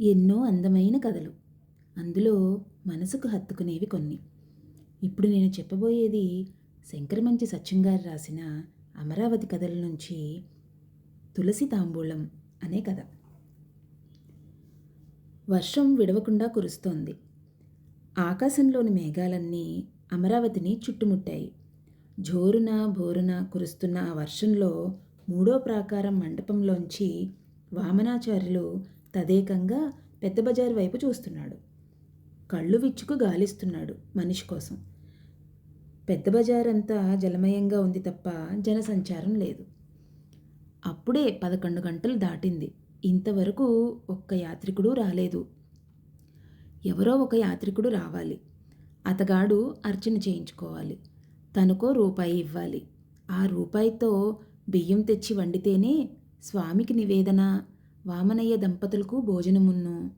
ఎన్నో అందమైన కథలు. అందులో మనసుకు హత్తుకునేవి కొన్ని. ఇప్పుడు నేను చెప్పబోయేది శంకరమంచి సత్యం గారు రాసిన అమరావతి కథల నుంచి తులసి తాంబూలం అనే కథ. వర్షం విడవకుండా కురుస్తోంది. ఆకాశంలోని మేఘాలన్నీ అమరావతిని చుట్టుముట్టాయి. జోరున బోరున కురుస్తున్న ఆ వర్షంలో మూడో ప్రాకారం మండపంలోంచి వామనాచార్యులు తదేకంగా పెద్ద బజారు వైపు చూస్తున్నాడు. కళ్ళు విచ్చుకు గాలిస్తున్నాడు మనిషి కోసం. పెద్ద బజారంతా జలమయంగా ఉంది తప్ప జనసంచారం లేదు. అప్పుడే పదకొండు గంటలు దాటింది. ఇంతవరకు ఒక్క యాత్రికుడు రాలేదు. ఎవరో ఒక యాత్రికుడు రావాలి. అతగాడు అర్చన చేయించుకోవాలి. తనకో రూపాయి ఇవ్వాలి. ఆ రూపాయితో బియ్యం తెచ్చి వండితేనే స్వామికి నివేదన వామనయ్య దంపతులకు భోజనమున్ను.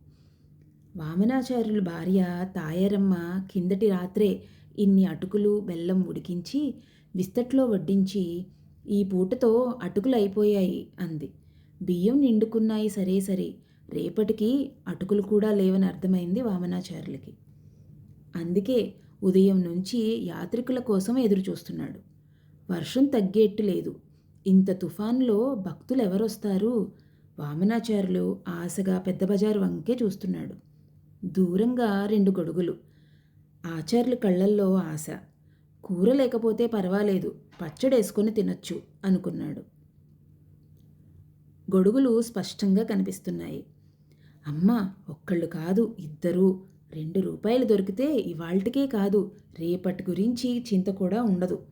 వామనాచార్యుల భార్య తాయారమ్మ కిందటి రాత్రే ఇన్ని అటుకులు బెల్లం ఉడికించి విస్తట్లో వడ్డించి ఈ పూటతో అటుకులు అయిపోయాయి అంది. బియ్యం నిండుకున్నాయి సరే సరే రేపటికి అటుకులు కూడా లేవని అర్థమైంది వామనాచార్యులకి. అందుకే ఉదయం నుంచి యాత్రికుల కోసం ఎదురుచూస్తున్నాడు. వర్షం తగ్గేట్టు లేదు. ఇంత తుఫాన్లో భక్తులు ఎవరొస్తారు వామనాచారులు ఆశగా పెద్ద బజారు వంకే చూస్తున్నాడు. దూరంగా రెండు గొడుగులు. ఆచార్యుల కళ్ళల్లో ఆశ. కూర లేకపోతే పర్వాలేదు. పచ్చడేసుకొని తినొచ్చు అనుకున్నాడు. గొడుగులు స్పష్టంగా కనిపిస్తున్నాయి. అమ్మ ఒక్కళ్ళు కాదు ఇద్దరు. రెండు రూపాయలు దొరికితే ఇవాళ్టికే కాదు. రేపటి గురించి చింత కూడా ఉండదు.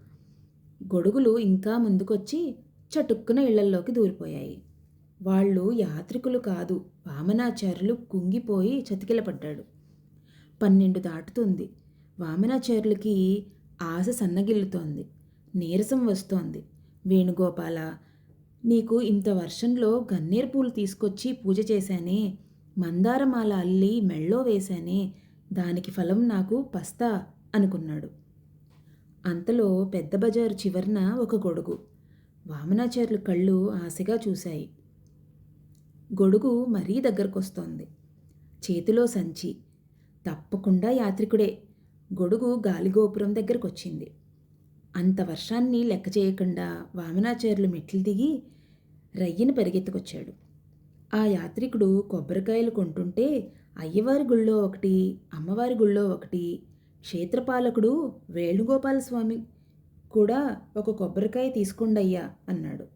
గొడుగులు ఇంకా ముందుకొచ్చి చటుక్కున ఇళ్ళల్లోకి దూరిపోయాయి. వాళ్ళు యాత్రికులు కాదు వామనాచార్యులు కుంగిపోయి చతికిలపడ్డాడు. పన్నెండు దాటుతుంది. వామనాచార్యులకి ఆశ సన్నగిల్లుతోంది. నీరసం వస్తోంది. వేణుగోపాల నీకు ఇంత వర్షంలో గన్నేరు పూలు తీసుకొచ్చి పూజ చేశానే మందారమాల అల్లి మెళ్ళో వేశానే దానికి ఫలం నాకు పస్తా అనుకున్నాడు. అంతలో పెద్ద బజారు చివరన ఒక గొడుగు. వామనాచార్యులు కళ్ళు ఆశగా చూశాయి. గొడుగు మరీ దగ్గరకొస్తోంది. చేతిలో సంచి. తప్పకుండా యాత్రికుడే. గొడుగు గాలిగోపురం దగ్గరకొచ్చింది. అంత వర్షాన్ని లెక్క చేయకుండా వామనాచార్యులు మెట్లు దిగి రయ్యను పరిగెత్తుకొచ్చాడు. ఆ యాత్రికుడు కొబ్బరికాయలు కొంటుంటే అయ్యవారి గుళ్ళో ఒకటి అమ్మవారి గుళ్ళో ఒకటి క్షేత్రపాలకుడు వేణుగోపాలస్వామి కూడా ఒక కొబ్బరికాయ తీసుకోండయ్యా అన్నాడు.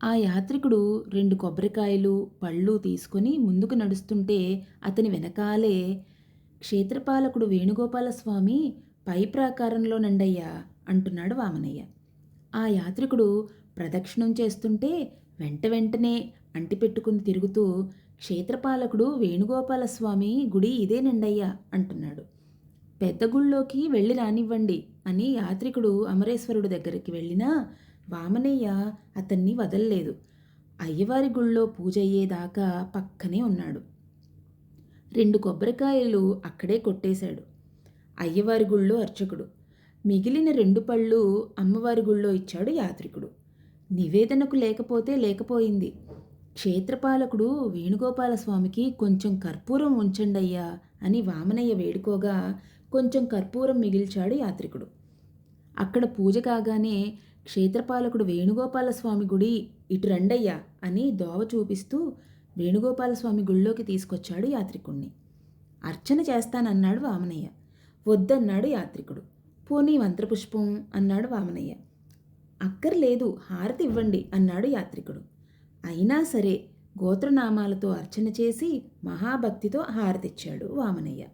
ఆ యాత్రికుడు రెండు కొబ్బరికాయలు పళ్ళు తీసుకొని ముందుకు నడుస్తుంటే అతని వెనకాలే క్షేత్రపాలకుడు వేణుగోపాల స్వామి పై ప్రాకారంలో నండయ్యా అంటున్నాడు వామనయ్య. ఆ యాత్రికుడు ప్రదక్షిణం చేస్తుంటే వెంట వెంటనే అంటిపెట్టుకుని తిరుగుతూ క్షేత్రపాలకుడు వేణుగోపాల స్వామి గుడి ఇదేనండయ్యా అంటున్నాడు. పెద్ద గుళ్ళోకి వెళ్ళి రానివ్వండి అని యాత్రికుడు అమరేశ్వరుడు దగ్గరికి వెళ్ళినా వామనయ్య అతన్ని వదల్లేదు. అయ్యవారి గుళ్ళో పూజ అయ్యేదాకా పక్కనే ఉన్నాడు. రెండు కొబ్బరికాయలు అక్కడే కొట్టేశాడు. అయ్యవారి గుళ్ళో అర్చకుడు. మిగిలిన రెండు పళ్ళు అమ్మవారి గుళ్ళో ఇచ్చాడు యాత్రికుడు. నివేదనకు లేకపోతే లేకపోయింది. క్షేత్రపాలకుడు వేణుగోపాల స్వామికి కొంచెం కర్పూరం ఉంచండయ్యా అని వామనయ్య వేడుకోగా కొంచెం కర్పూరం మిగిల్చాడు యాత్రికుడు. అక్కడ పూజ కాగానే క్షేత్రపాలకుడు వేణుగోపాలస్వామి గుడి ఇటు రండయ్యా అని దోవ చూపిస్తూ వేణుగోపాలస్వామి గుళ్ళోకి తీసుకొచ్చాడు యాత్రికుణ్ణి. అర్చన చేస్తానన్నాడు వామనయ్య. వద్దన్నాడు యాత్రికుడు. పోనీ మంత్రపుష్పం అన్నాడు వామనయ్య. అక్కర్లేదు హారతి ఇవ్వండి అన్నాడు యాత్రికుడు. అయినా సరే గోత్రనామాలతో అర్చన చేసి మహాభక్తితో హారతిచ్చాడు వామనయ్య.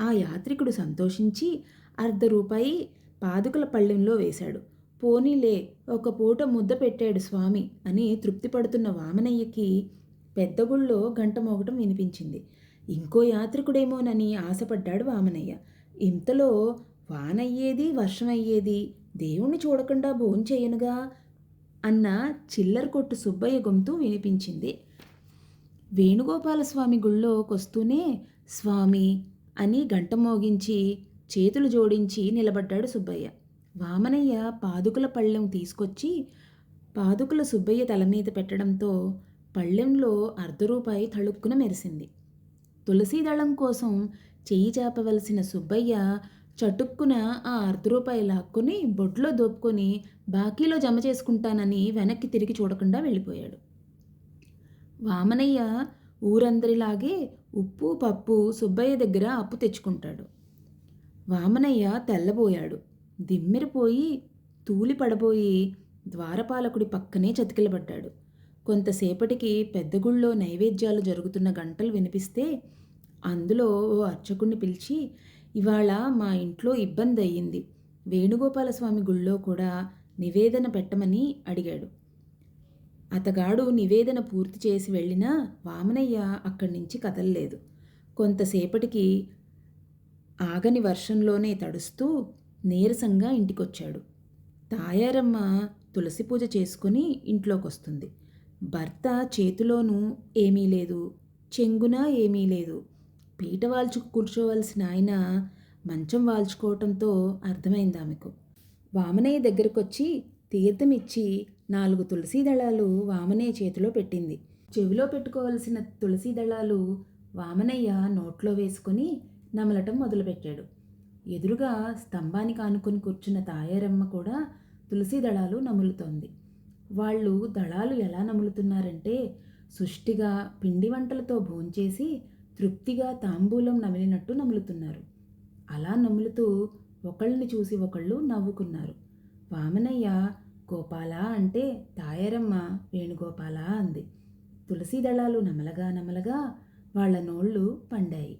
ఆ యాత్రికుడు సంతోషించి అర్ధ రూపాయి పాదుకల పళ్ళెంలో వేశాడు. పోనీలే ఒక పూట ముద్ద పెట్టాడు స్వామి అని తృప్తి పడుతున్న వామనయ్యకి పెద్ద గుళ్ళో గంట మోగటం వినిపించింది. ఇంకో యాత్రికుడేమోనని ఆశపడ్డాడు వామనయ్య. ఇంతలో వానయ్యేది వర్షమయ్యేది దేవుణ్ణి చూడకుండా భోంచేయనుగా అన్న చిల్లర కొట్టు సుబ్బయ్య గొంతు వినిపించింది. వేణుగోపాలస్వామి గుళ్ళోకొస్తూనే స్వామి అని గంట మోగించి చేతులు జోడించి నిలబడ్డాడు సుబ్బయ్య. వామనయ్య పాదుకుల పళ్ళెం తీసుకొచ్చి పాదుకుల సుబ్బయ్య తల మీద పెట్టడంతో పళ్ళెంలో అర్ధ రూపాయి తళుక్కున మెరిసింది. తులసీ దళం కోసం చెయ్యి చాపవలసిన సుబ్బయ్య చటుక్కున ఆ అర్ధ రూపాయి లాక్కొని బొడ్లో దోపుకొని బాకీలో జమ చేసుకుంటానని వెనక్కి తిరిగి చూడకుండా వెళ్ళిపోయాడు. వామనయ్య ఊరందరిలాగే ఉప్పు పప్పు సుబ్బయ్య దగ్గర అప్పు తెచ్చుకుంటాడు. వామనయ్య తెల్లబోయాడు. దిమ్మెరిపోయి తూలి పడబోయి ద్వారపాలకుడి పక్కనే చతికిలబడ్డాడు. కొంతసేపటికి పెద్ద గుళ్ళో నైవేద్యాలు జరుగుతున్న గంటలు వినిపిస్తే అందులో ఓ అర్చకుణ్ణి పిలిచి ఇవాళ మా ఇంట్లో ఇబ్బంది అయ్యింది. వేణుగోపాలస్వామి గుళ్ళో కూడా నివేదన పెట్టమని అడిగాడు. అతగాడు నివేదన పూర్తి చేసి వెళ్ళినా వామనయ్య అక్కడి నుంచి కదలలేదు. కొంతసేపటికి ఆగని వర్షంలోనే తడుస్తూ నీరసంగా ఇంటికొచ్చాడు. తాయారమ్మ తులసి పూజ చేసుకుని ఇంట్లోకొస్తుంది. భర్త చేతిలోనూ ఏమీ లేదు. చెంగున ఏమీ లేదు. పీట వాల్చు కూర్చోవలసిన ఆయన మంచం వాల్చుకోవటంతో అర్థమైంది ఆమెకు. వామనయ్య దగ్గరకొచ్చి తీర్థం ఇచ్చి నాలుగు తులసీ దళాలు వామనయ్య చేతిలో పెట్టింది. చెవిలో పెట్టుకోవలసిన తులసీ దళాలు వామనయ్య నోట్లో వేసుకొని నమలటం మొదలుపెట్టాడు. ఎదురుగా స్తంభానికి ఆనుకొని కూర్చున్న తాయారమ్మ కూడా తులసీ దళాలు నములుతోంది. వాళ్ళు దళాలు ఎలా నములుతున్నారంటే సుష్టిగా పిండి వంటలతో భోంచేసి తృప్తిగా తాంబూలం నమిలినట్టు నములుతున్నారు. అలా నములుతూ ఒకళ్ళని చూసి ఒకళ్ళు నవ్వుకున్నారు. వామనయ్య గోపాల అంటే తాయారమ్మ వేణుగోపాల అంది. తులసీ దళాలు నమలగా నమలగా వాళ్ళ నోళ్ళు పండాయి.